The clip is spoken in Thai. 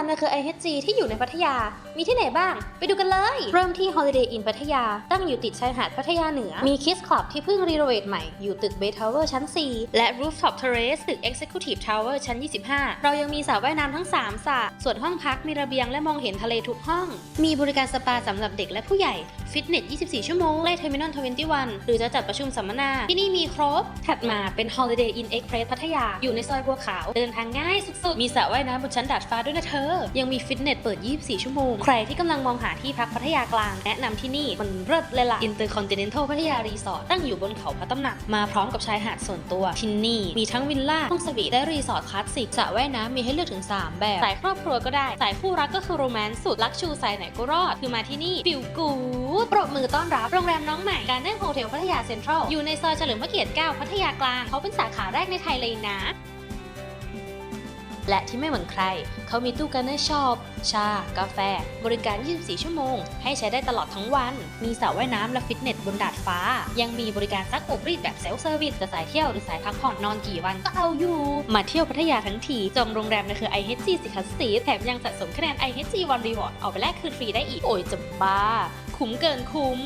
มในเครือ IHG ที่อยู่ในพัทยา มีที่ไหนบ้าง ไปดูกันเลย เริ่มที่ Holiday Inn พัทยา ตั้งอยู่ติดชายหาดพัทยาเหนือ มี Kids Club ที่เพิ่งรีโนเวทใหม่ อยู่ตึก Bay Tower ชั้น 4 และ Rooftop Terrace ตึก Executive Tower ชั้น 25 เรายังมีสระว่ายน้ำทั้ง 3สระ ส่วนห้องพักมีระเบียงและมองเห็นทะเลทุกห้อง มีบริการสปาสำหรับเด็กและผู้ใหญ่ ฟิตเนส 24 ชั่วโมงเลขเทอร์มินอล21 หรือจะจัดประชุมสัมมนา ที่นี่มีครบ ถัดมาเป็น Holiday Inn Express พัทยา อยู่ในซอยบัวขาว เดินทางง่ายสุดๆ มีสระว่ายน้ำบนชั้นดาดฟ้าด้วยนะเธอยังมีฟิตเนสเปิด 24 ชั่วโมง ใครที่กำลังมองหาที่พักพัทยากลาง แนะนำที่นี่ มันเลิศเลยล่ะ Intercontinental พัทยารีสอร์ทตั้งอยู่บนเขาพระตำหนัก มาพร้อมกับชายหาดส่วนตัว ที่นี่ มีทั้งวิลล่าห้องสวีทและรีสอร์ทคลาสสิกสระว่ายน้ำมีให้เลือกถึง 3 แบบ สายครอบครัวก็ได้ สายคู่รักก็คือโรแมนต์สุดลักชูสายไหนก็รอด คือมาที่นี่ฟิลกูดปรบมือต้อนรับโรงแรมน้องใหม่การเด้นโฮเทลพัทยาเซ็นทรัลอยู่ในซอยเฉลิมพระเกียรติ 9 พัทยากลางเขาเป็นสาขาแรกในไทยเลยนะ และที่ไม่เหมือนใคร เขามีตู้การ์เนอร์ช็อปชา กาแฟ บริการ 24 ชั่วโมง ให้ใช้ได้ตลอดทั้งวัน มีสระว่ายน้ำและฟิตเนสบนดาดฟ้า ยังมีบริการซักอบรีดแบบเซลฟ์เซอร์วิสจะสายเที่ยวหรือสายพักผ่อนนอนกี่วันก็เอาอยู่ มาเที่ยวพัทยาทั้งที จองโรงแรมในเครือ IHG สิคะสีแถมยังสะสมคะแนน IHG One Reward เอาไปแลกคืนฟรีได้อีก โอ้ยจะบ้า คุ้มเกินคุ้ม